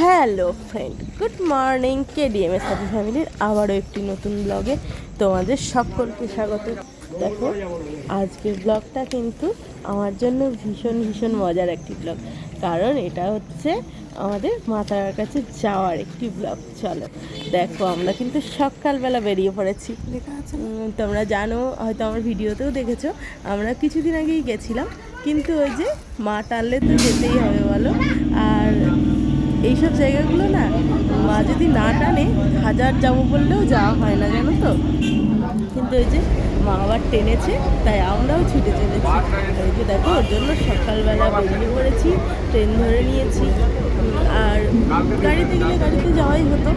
Hello friend, good morning K DMS happy ফ্যামিলির আবারও একটি নতুন ব্লগে তোমাদের সকলকে স্বাগত। দেখো, আজকের ব্লগটা কিন্তু আমার জন্য ভীষণ ভীষণ মজার একটি ব্লগ। কারণ এটা হচ্ছে আমাদের মাতার কাছে যাওয়ার একটি ব্লগ। চলো, দেখো, আমরা কিন্তু সকালবেলা বেরিয়ে পড়েছি। তোমরা জানো, হয়তো আমার ভিডিওতেও দেখেছ, আমরা কিছুদিন আগেই গেছিলাম। কিন্তু ওই যে মা টানলে তো যেতেই হবে বলো। আর এইসব জায়গাগুলো না মা যদি না টানে, হাজার যাব বললেও যাওয়া হয় না, জানো তো? কিন্তু ওই যে মা আবার টেনেছে, তাই আমরাও ছুটে চলেছি। ওই যে দেখো, ওর জন্য সকালবেলা বেরিয়ে পড়েছি ট্রেন ধরে নিয়েছি। আর গাড়িতে গেলে গাড়িতে যাওয়াই হতো।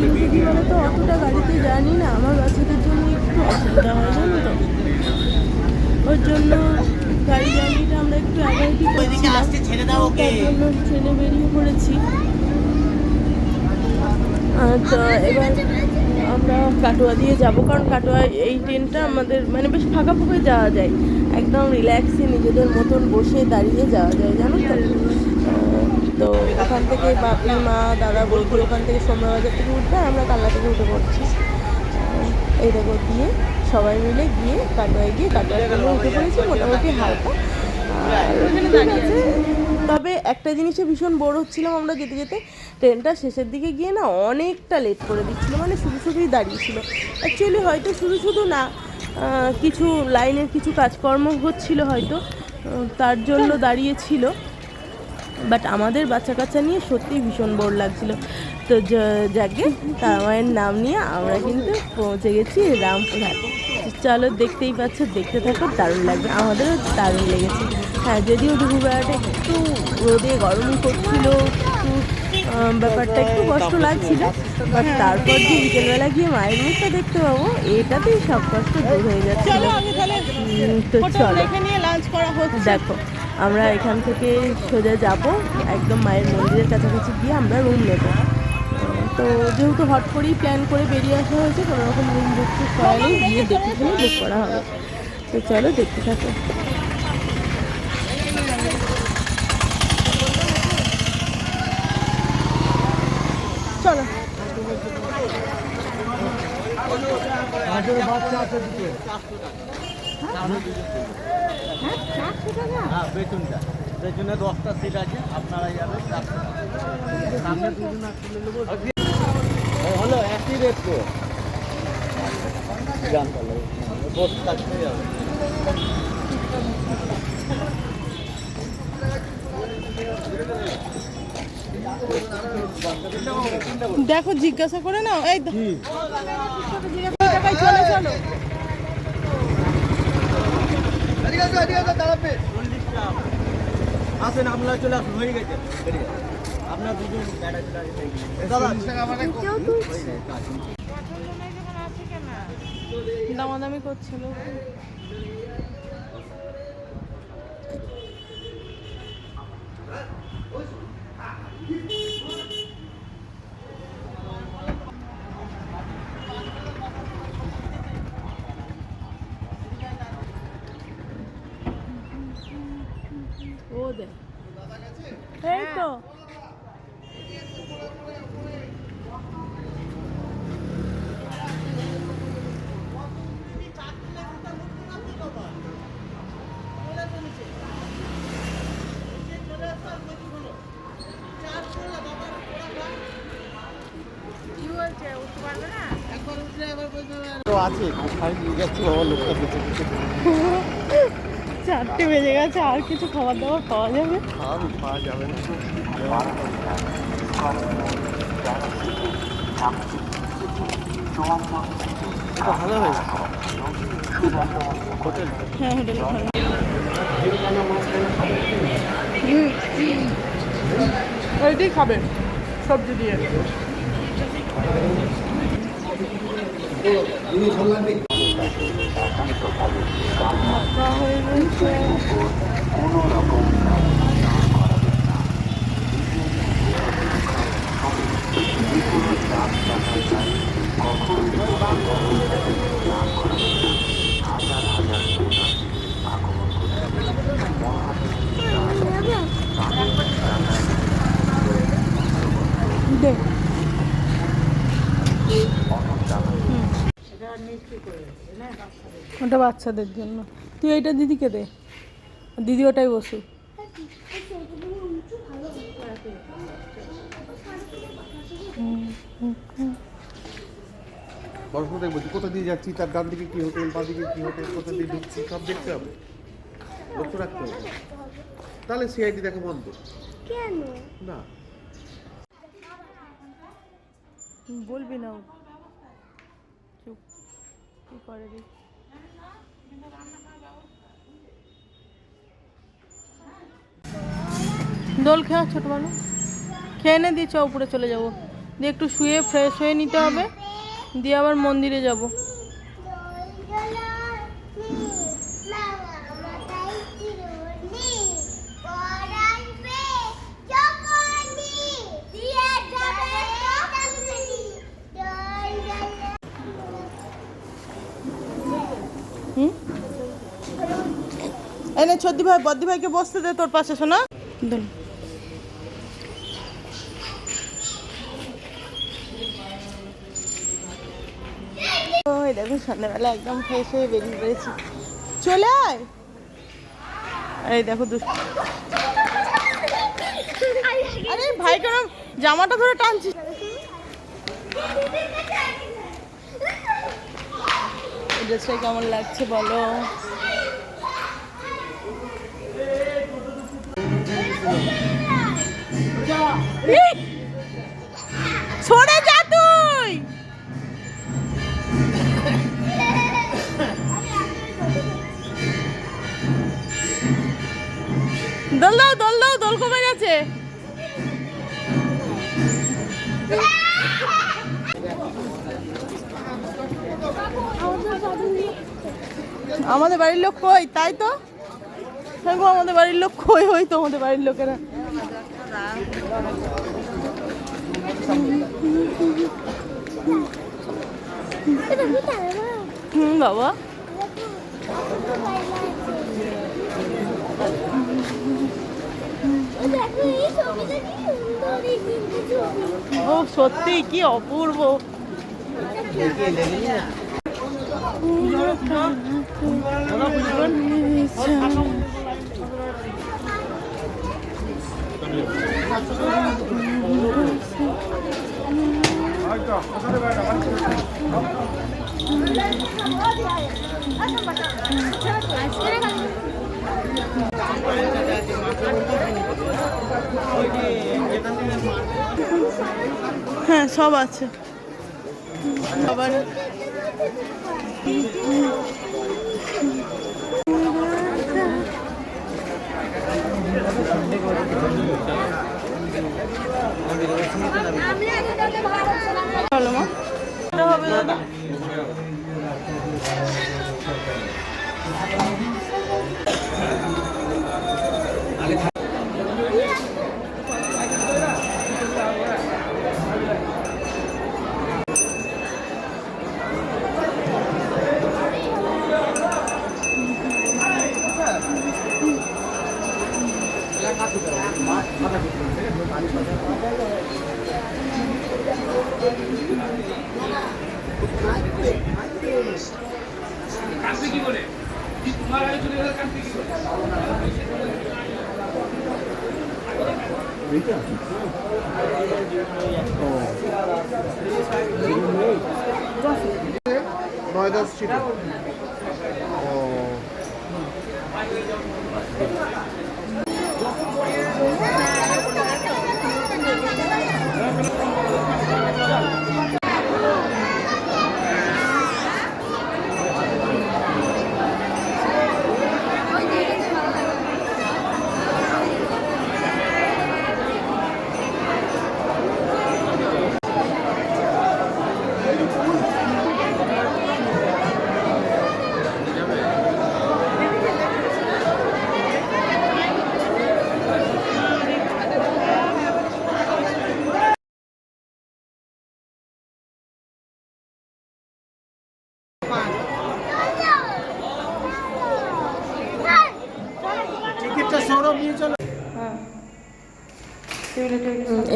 কিন্তু কি বলতো অতটা গাড়িতে জানি না, আমার বাচ্চাদের জন্য একটু অসুবিধা হয়, জানো তো? ওর জন্য গাড়ি জার্নিটা একটু অ্যাভয়েডই করছিলাম তার জন্য ট্রেনে বেরিয়ে পড়েছি তো এবার আমরা কাটোয়া দিয়ে যাব কারণ কাটোয়া এই ট্রেনটা আমাদের মানে বেশ ফাঁকা ফাঁকা যাওয়া যায় একদম রিল্যাক্সে নিজেদের মতন বসে দাঁড়িয়ে যাওয়া যায় জানো তো তো ওখান থেকে বাপি মা দাদা বলতে ওখান থেকে সোমরাবাজার থেকে উঠবে আমরা কাল্লা থেকে উঠে পড়ছি এই দেখো দিয়ে সবাই মিলে গিয়ে কাটোয়ায় গিয়ে কাটোয়ায় উঠে পড়েছি মোটামুটি হালকা। তবে একটা জিনিসে ভীষণ বোর হচ্ছিলাম আমরা যেতে যেতে। ট্রেনটা শেষের দিকে গিয়ে না অনেকটা লেট করে দিচ্ছিল মানে শুধু শুধুই দাঁড়িয়েছিল। অ্যাকচুয়ালি হয়তো শুধু শুধু না কিছু লাইনের কিছু কাজকর্ম হচ্ছিল হয়তো তার জন্য দাঁড়িয়েছিল। বাট আমাদের বাচ্চা কাচ্চা নিয়ে সত্যি ভীষণ বোর লাগছিল। তো যাকে তারা মায়ের নাম নিয়ে আমরা কিন্তু পৌঁছে গেছি রামপুরহাট। চলো দেখতেই পাচ্ছ, দেখতে থাকো, দারুণ লাগবে, আমাদেরও দারুণ লেগেছে। হ্যাঁ যদিও দুপুরবেলাটা একটু রোদে গরম করছিল একটু ব্যাপারটা একটু কষ্ট লাগছিল। বাট তারপর যে বিকেলবেলা গিয়ে মায়ের মুখটা দেখতে পাবো এটাতেই সব কষ্ট দূর হয়ে যাচ্ছে তো চলো। দেখো আমরা এখান থেকে সোজা যাব একদম মায়ের মন্দিরের কাছাকাছি গিয়ে আমরা রুম নেব। তো যেহেতু হট করেই প্ল্যান করে বেরিয়ে আসা হয়েছে কোনো রকম রুম বুক করা নেই গিয়ে দেখে শুনে বুক করা হবে। তো চলো দেখতে থাকো চলো হ্যাঁ বেতনটা। পেছনে দশটা সিট আছে আপনারা যাবেন চারশো টাকা। সামনে দুজন তুলে নেব। হলো একই রেট তো। জানতালে বস থাকতে যাবে। দেখো জিজ্ঞাসা করে নাও। এই দে- চলে চলো। আসেন আপনারা চলে আসুন হয়ে গেছে। আপনার দুজন হয়ে দামাদামি করছিল ও দে এই তো তো আছে? কোথায় নিয়ে যাচ্ছি বাবা? লোকটা বেঁচে বেঁচে চারটে বেজে গেছে আর কিছু খাবার দাবার পাওয়া যাবে? খাওয়াবি পাওয়া যাবে না। ভালো হয়েছে হোটেল। হ্যাঁ হোটেলে ওইটাই খাবে সবজি দিয়ে। হয়ে গেছে। ওটা বাচ্চাদের জন্য। তুই এইটা দিদিকে দে। দিদি ওটাই বসু কোথা দিয়ে যাচ্ছি তার ডান দিকে কি হোটেল বা দিকে কি হোটেল কোথা দিয়ে ঢুকছি সব দেখতে হবে। লক্ষ্য রাখতে হবে। তাহলে সিআইডি দেখা বন্ধ। কেন? না। বলবি না কি করে দেখি দোল খেয়া ছোট মানুষ খেয়ে নে, দিয়ে চ, উপরে চলে যাব। দিয়ে একটু শুয়ে ফ্রেশ হয়ে নিতে হবে। দিয়ে আবার মন্দিরে যাব। এনে ছদ্দি ভাই বদ্দি ভাইকে বসতে দে তোর পাশে শোনা। দোল ওই দেখুন সন্ধ্যাবেলা একদম ফ্রেশ হয়ে বেরিয়ে পড়েছি। চলে আয়। এই দেখো আরে ভাই কেন জামাটা ধরে টানছিস। ড্রেসটা কেমন লাগছে বলো? সরে যা তুই! দোল দাও দোল দাও, দোল কমে গেছে। আমাদের বাড়ির লোক কই, তাই তো? হ্যাঁ গো, আমাদের বাড়ির লোক কই হই তো আমাদের বাড়ির লোকেরা। হুম বাবা। ও সত্যি কি অপূর্ব। হ্যাঁ সব আছে আবার Vem Nós é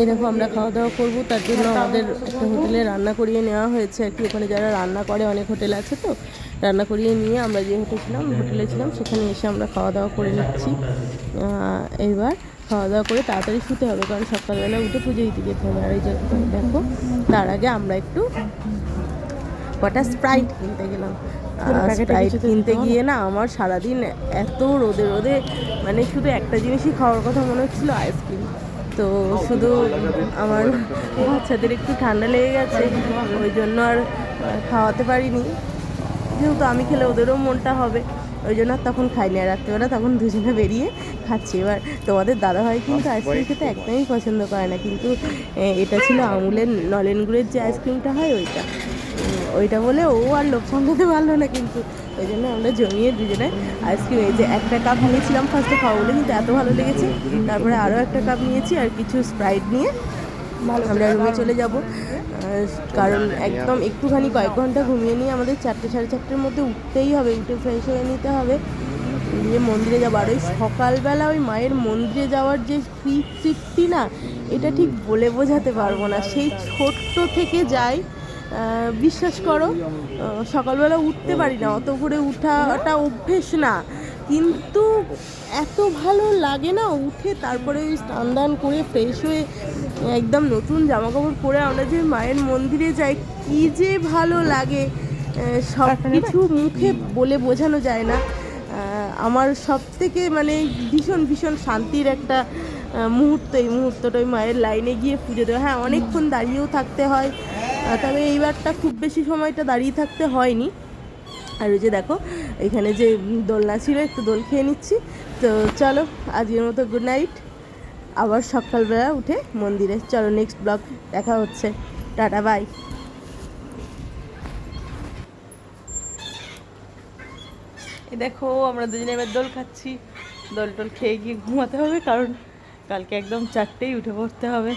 এই দেখো আমরা খাওয়া দাওয়া করব। তার জন্য আমাদের একটা হোটেলে রান্না করিয়ে নেওয়া হয়েছে আর কি। ওখানে যারা রান্না করে অনেক হোটেল আছে তো রান্না করিয়ে নিয়ে আমরা যে হোটেল ছিলাম হোটেলে ছিলাম সেখানে এসে আমরা খাওয়া দাওয়া করে নিচ্ছি। এইবার খাওয়া দাওয়া করে তাড়াতাড়ি শুতে হবে কারণ সকালবেলা উঠে পুজো দিতে যেতে হবে। আর এই যে দেখো তার আগে আমরা একটু কটা স্প্রাইট কিনতে গেলাম। স্প্রাইট কিনতে গিয়ে না আমার সারাদিন এত রোদে রোদে মানে শুধু একটা জিনিসই খাওয়ার কথা মনে হচ্ছিল আইসক্রিম তো শুধু আমার বাচ্চাদের একটু ঠান্ডা লেগে গেছে ওই জন্য আর খাওয়াতে পারিনি। যেহেতু আমি খেলে ওদেরও মনটা হবে ওই জন্য আর তখন খাইনি। আর রাত্রেবেলা তখন দুজনে বেরিয়ে খাচ্ছি। এবার তোমাদের দাদা দাদাভাই কিন্তু আইসক্রিম খেতে একদমই পছন্দ করে না। কিন্তু এটা ছিল আমুলের নলেন গুড়ের যে আইসক্রিমটা হয় ওইটা। ওইটা বলে ও আর লোক সামলাতে পারল না কিন্তু। ওই জন্য আমরা জমিয়ে দুজনে আইসক্রিম এই যে একটা কাপ নিয়েছিলাম ফার্স্টে খাওয়া বলে কিন্তু এত ভালো লেগেছে। তারপরে আরও একটা কাপ নিয়েছি আর কিছু স্প্রাইট নিয়ে আমরা রুমে চলে যাব। কারণ একদম একটুখানি কয়েক ঘণ্টা ঘুমিয়ে নিয়ে আমাদের চারটে সাড়ে চারটের মধ্যে উঠতেই হবে উঠে ফ্রেশ হয়ে নিতে হবে। দিয়ে মন্দিরে যাব। আর ওই সকালবেলা ওই মায়ের মন্দিরে যাওয়ার যে কি তৃপ্তি না এটা ঠিক বলে বোঝাতে পারব না। সেই ছোট্ট থেকে যাই বিশ্বাস করো সকালবেলা উঠতে পারি না অত করে উঠাটা অভ্যেস না। কিন্তু এত ভালো লাগে না উঠে তারপরে ওই স্নান দান করে ফ্রেশ হয়ে একদম নতুন জামা কাপড় পরে আমরা যে মায়ের মন্দিরে যাই কি যে ভালো লাগে। সব কিছু মুখে বলে বোঝানো যায় না। আমার সব থেকে মানে ভীষণ ভীষণ শান্তির একটা মুহূর্ত এই মুহূর্তটা ওই মায়ের লাইনে গিয়ে পুজো দেওয়া। হ্যাঁ অনেকক্ষণ দাঁড়িয়েও থাকতে হয়। তবে এইবারটা খুব বেশি সময়টা দাঁড়িয়ে থাকতে হয়নি। আর ওই যে দেখো, এখানে যে দোলনা ছিল, একটু দোল খেয়ে নিচ্ছি। তো চলো, আজকের মতো গুড নাইট আবার সকালবেলা উঠে মন্দিরে চলো নেক্সট ব্লগ দেখা হচ্ছে। টাটা বাই দেখো, আমরা দুজনে এবার দোল খাচ্ছি। দোল টোল খেয়ে গিয়ে ঘুমাতে হবে, কারণ কালকে একদম চারটেই উঠে পড়তে হবে।